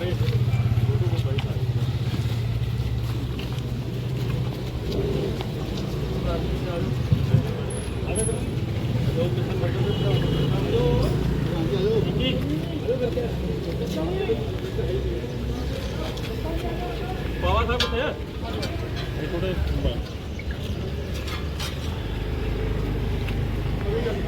ਸਾਰੇ ਬਾਬਾ ਸਾਹਿਬ ਕਿੱਥੇ ਆ? ਇਹ ਥੋੜੇ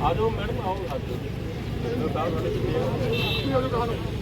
ਆ ਜਾਓ ਮੈਡਮ, ਆਓ ਆ ਜਾਓ ਸਾਹਿਬ ਸਾਡੇ ਕਿੱਥੇ ਆ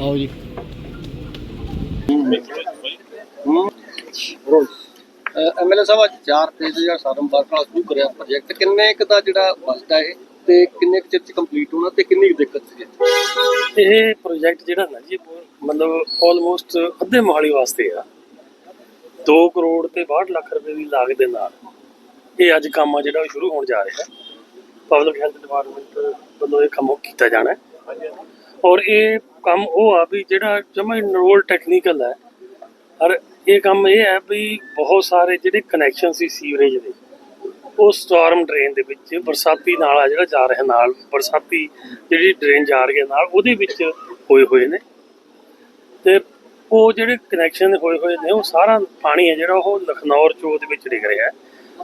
ਆਓ ਜੀ। ਐਮਐਲਏ ਸਾਹਿਬ ਅੱਜ 4 ਫੇਜ਼ ਜਾਂ ਸਾਰਮ ਪਾਰਕ ਨਾਲ ਸ਼ੁਰੂ ਕਰਿਆ ਪ੍ਰੋਜੈਕਟ ਕਿੰਨੇ ਕੁ ਦਾ ਜਿਹੜਾ ਬਸਦਾ ਇਹ ਤੇ ਕਿੰਨੇ ਕੁ ਚਿਰ ਚ ਕੰਪਲੀਟ ਹੋਣਾ ਤੇ ਕਿੰਨੀ ਦਿੱਕਤ ਸੀ ਇਹ ਪ੍ਰੋਜੈਕਟ ਜਿਹੜਾ ਨਾ ਜੀ ਮਤਲਬ ਆਲਮੋਸਟ ਅੱਧੇ ਮੋਹਾਲੀ ਵਾਸਤੇ ਆ। 2 ਕਰੋੜ ਤੇ 62 ਲੱਖ ਰੁਪਏ ਦੀ ਲਾਗਤ ਦੇ ਨਾਲ ਇਹ ਅੱਜ ਕੰਮ ਆ ਜਿਹੜਾ ਸ਼ੁਰੂ ਹੋਣ ਜਾ ਰਿਹਾ। ਪਬਲਿਕ ਹੈਲਥ ਡਿਪਾਰਟਮੈਂਟ ਵੱਲੋਂ ਇਹ ਕੰਮ ਕੀਤਾ ਜਾਣਾ ਹੈ। ਔਰ ਇਹ ਕੰਮ ਉਹ ਆ ਵੀ ਜਿਹੜਾ ਜਮਾ ਇਨਰੋਲ ਟੈਕਨੀਕਲ ਹੈ। ਔਰ ਇਹ ਕੰਮ ਇਹ ਹੈ ਵੀ ਬਹੁਤ ਸਾਰੇ ਜਿਹੜੇ ਕਨੈਕਸ਼ਨ ਸੀ ਸੀਵਰੇਜ ਦੇ, ਉਹ ਸਟਾਰਮ ਡਰੇਨ ਦੇ ਵਿੱਚ ਬਰਸਾਤੀ ਨਾਲਾ ਜਿਹੜਾ ਜਾ ਰਿਹਾ ਨਾਲ, ਬਰਸਾਤੀ ਜਿਹੜੀ ਡਰੇਨ ਜਾ ਰਹੀ ਹੈ ਨਾਲ, ਉਹਦੇ ਵਿੱਚ ਹੋਏ ਹੋਏ ਨੇ। ਤੇ ਉਹ ਜਿਹੜੇ ਕਨੈਕਸ਼ਨ ਹੋਏ ਹੋਏ ਨੇ, ਉਹ ਸਾਰਾ ਪਾਣੀ ਹੈ ਜਿਹੜਾ ਉਹ ਲਖਨੌਰ ਚੋਂ ਦੇ ਵਿੱਚ ਡਿੱਗ ਰਿਹਾ ਹੈ।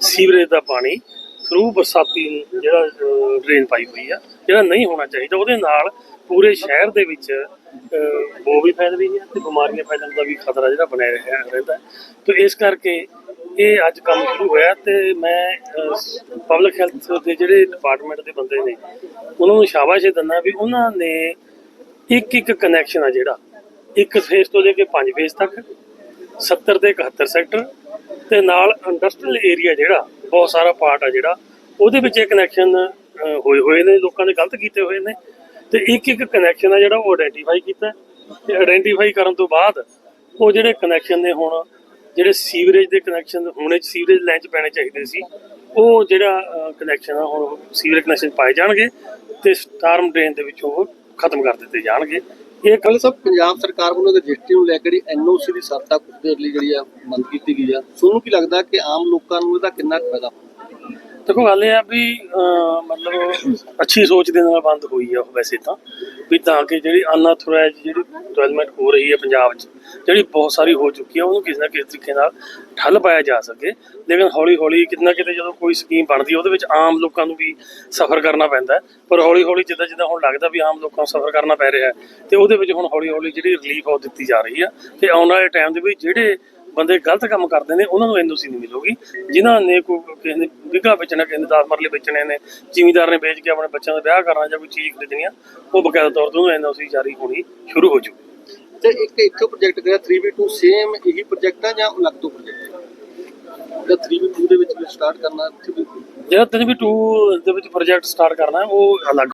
ਸੀਵਰੇਜ ਦਾ ਪਾਣੀ ਥਰੂ ਬਰਸਾਤੀ ਜਿਹੜਾ ਡਰੇਨ ਪਾਈ ਹੋਈ ਆ। ਜਿਹੜਾ ਨਹੀਂ ਹੋਣਾ ਚਾਹੀਦਾ, ਉਹਦੇ ਨਾਲ ਪੂਰੇ ਸ਼ਹਿਰ ਦੇ ਵਿੱਚ ਉਹ ਵੀ ਫੈਲ ਰਹੀ ਹੈ ਤੇ ਬਿਮਾਰੀਆਂ ਫੈਲਣ ਦਾ ਵੀ ਖਤਰਾ ਜਿਹੜਾ ਬਣਿਆ ਰਿਹਾ ਰਹਿੰਦਾ ਹੈ। ਇਸ ਕਰਕੇ ਇਹ ਅੱਜ ਕੰਮ ਸ਼ੁਰੂ ਹੋਇਆ ਤੇ ਮੈਂ ਪਬਲਿਕ ਹੈਲਥ ਦੇ ਜਿਹੜੇ ਡਿਪਾਰਟਮੈਂਟ ਦੇ ਬੰਦੇ ਨੇ, ਉਹਨਾਂ ਨੂੰ ਸ਼ਾਬਾਸ਼ ਦਿੰਦਾ ਵੀ ਉਹਨਾਂ ਨੇ ਇੱਕ ਇੱਕ ਕਨੈਕਸ਼ਨ ਆ ਜਿਹੜਾ ਇੱਕ ਫੇਸ ਤੋਂ ਲੈ ਕੇ ਪੰਜ ਫੇਸ ਤੱਕ 70 ਤੇ 71 ਸੈਕਟਰ ਤੇ ਨਾਲ ਇੰਡਸਟਰੀਅਲ ਏਰੀਆ ਜਿਹੜਾ, ਬਹੁਤ ਸਾਰਾ ਪਾਰਟ ਆ ਜਿਹੜਾ, ਉਹਦੇ ਵਿੱਚ ਇਹ ਕਨੈਕਸ਼ਨ ਹੋਏ ਹੋਏ ਨੇ, ਲੋਕਾਂ ਨੇ ਗਲਤ ਕੀਤੇ ਹੋਏ ਨੇ। ਤੇ ਇੱਕ ਇੱਕ ਕਨੈਕਸ਼ਨ ਆ ਜਿਹੜਾ ਉਹ ਆਇਡੈਂਟੀਫਾਈ ਕੀਤਾ। ਤੇ ਆਇਡੈਂਟੀਫਾਈ ਕਰਨ ਤੋਂ ਬਾਅਦ ਉਹ ਜਿਹੜੇ ਕਨੈਕਸ਼ਨ ਨੇ ਹੁਣ, ਜਿਹੜੇ ਸੀਵਰੇਜ ਦੇ ਕਨੈਕਸ਼ਨ ਹੋਣੇ ਸੀਵਰੇਜ ਲਾਈਨ 'ਚ ਪੈਣੇ ਚਾਹੀਦੇ ਸੀ, ਉਹ ਜਿਹੜਾ ਕਨੈਕਸ਼ਨ ਆ, ਹੁਣ ਸੀਵਰੇਜ ਕਨੈਕਸ਼ਨ ਪਾਏ ਜਾਣਗੇ ਤੇ ਸਟਾਰਮ ਡਰੇਨ ਦੇ ਵਿੱਚੋਂ ਉਹ ਖਤਮ ਕਰ ਦਿੱਤੇ ਜਾਣਗੇ। ਇਹ ਐਮਐਲਏ ਸਭ ਪੰਜਾਬ ਸਰਕਾਰ ਵੱਲੋਂ ਰਜਿਸਟਰੀ ਨੂੰ ਲੈ ਕੇ ਜਿਹੜੀ ਐਨਓਸੀ ਦੀ ਸਰਤਾ ਕੁੱਤੇ ਲਈ ਜਿਹੜੀ ਆ ਮੰਗ ਕੀਤੀ ਗਈ ਆ, ਤੁਹਾਨੂੰ ਕੀ ਲੱਗਦਾ ਕਿ ਆਮ ਲੋਕਾਂ ਨੂੰ ਇਹਦਾ ਕਿੰਨਾ ਕੁ ਫਾਇਦਾ? ਦੇਖੋ ਗੱਲ ਇਹ ਆ ਵੀ ਮਤਲਬ ਅੱਛੀ ਸੋਚ ਦੇ ਨਾਲ ਬੰਦ ਹੋਈ ਆ ਉਹ ਵੈਸੇ ਤਾਂ। ਵੀ ਤਾਂ ਕਿ ਜਿਹੜੀ ਅਨਆਥੋਰਾਈਜ਼ ਜਿਹੜੀ ਡਿਵੈਲਪਮੈਂਟ ਹੋ ਰਹੀ ਹੈ ਪੰਜਾਬ 'ਚ, ਜਿਹੜੀ ਬਹੁਤ ਸਾਰੀ ਹੋ ਚੁੱਕੀ ਆ, ਉਹਨੂੰ ਕਿਸੇ ਨਾ ਕਿਸੇ ਤਰੀਕੇ ਨਾਲ ਠੱਲ ਪਾਇਆ ਜਾ ਸਕੇ। ਲੇਕਿਨ ਹੌਲੀ ਹੌਲੀ ਕਿਤੇ ਨਾ ਕਿਤੇ ਜਦੋਂ ਕੋਈ ਸਕੀਮ ਬਣਦੀ ਉਹਦੇ ਵਿੱਚ ਆਮ ਲੋਕਾਂ ਨੂੰ ਵੀ ਸਫ਼ਰ ਕਰਨਾ ਪੈਂਦਾ। ਪਰ ਹੌਲੀ ਹੌਲੀ ਜਿੱਦਾਂ ਜਿੱਦਾਂ ਹੁਣ ਲੱਗਦਾ ਵੀ ਆਮ ਲੋਕਾਂ ਨੂੰ ਸਫ਼ਰ ਕਰਨਾ ਪੈ ਰਿਹਾ ਹੈ, ਤੇ ਉਹਦੇ ਵਿੱਚ ਹੁਣ ਹੌਲੀ ਹੌਲੀ ਜਿਹੜੀ ਰਿਲੀਫ ਉਹ ਦਿੱਤੀ ਜਾ ਰਹੀ ਆ। ਤੇ ਆਉਣ ਵਾਲੇ ਟਾਈਮ ਦੇ ਵਿੱਚ ਜਿਹੜੇ ਬੰਦੇ ਗਲਤ ਕੰਮ ਕਰਦੇ ਨੇ ਉਹਨਾਂ ਨੂੰ ਐਨਓਸੀ ਨਹੀਂ ਮਿਲੂਗੀ। ਜਿਨ੍ਹਾਂ ਨੇ ਕੋਈ ਕਿਸੇ ਨੇ ਵਿਗਾ ਵੇਚਣਾ ਕਿਸੇ ਨੇ 10 ਮਰਲੇ ਵੇਚਣੇ ਨੇ ਜ਼ਿਮੀਂਦਾਰ ਨੇ ਵੇਚ ਕੇ ਆਪਣੇ ਬੱਚਿਆਂ ਦਾ ਵਿਆਹ ਕਰਨਾ ਜਾਂ ਕੋਈ ਚੀਜ਼ ਖਰੀਦਣੀ ਆ ਉਹ ਬਕਾਇਦਾ ਤੌਰ ਤੇ ਉਹਨੂੰ ਐਨਓਸੀ ਜਾਰੀ ਹੋਣੀ ਸ਼ੁਰੂ ਹੋ ਜੂ ਤੇ ਇੱਕ ਇੱਥੇ ਪ੍ਰੋਜੈਕਟ ਜਿਹੜਾ 3v2 ਸੇਮ ਇਹੀ ਪ੍ਰੋਜੈਕਟ ਆ ਜਾਂ ਅਲੱਗ ਤੋਂ ਪ੍ਰੋਜੈਕਟ ਹੈ ਜਾਂ 3v2 ਦੇ ਵਿੱਚ ਵੀ ਸਟਾਰਟ ਕਰਨਾ 3v2 ਜਿਹੜਾ 3v2 ਦੇ ਵਿੱਚ ਪ੍ਰੋਜੈਕਟ ਸਟਾਰਟ ਕਰਨਾ ਉਹ ਅਲੱਗ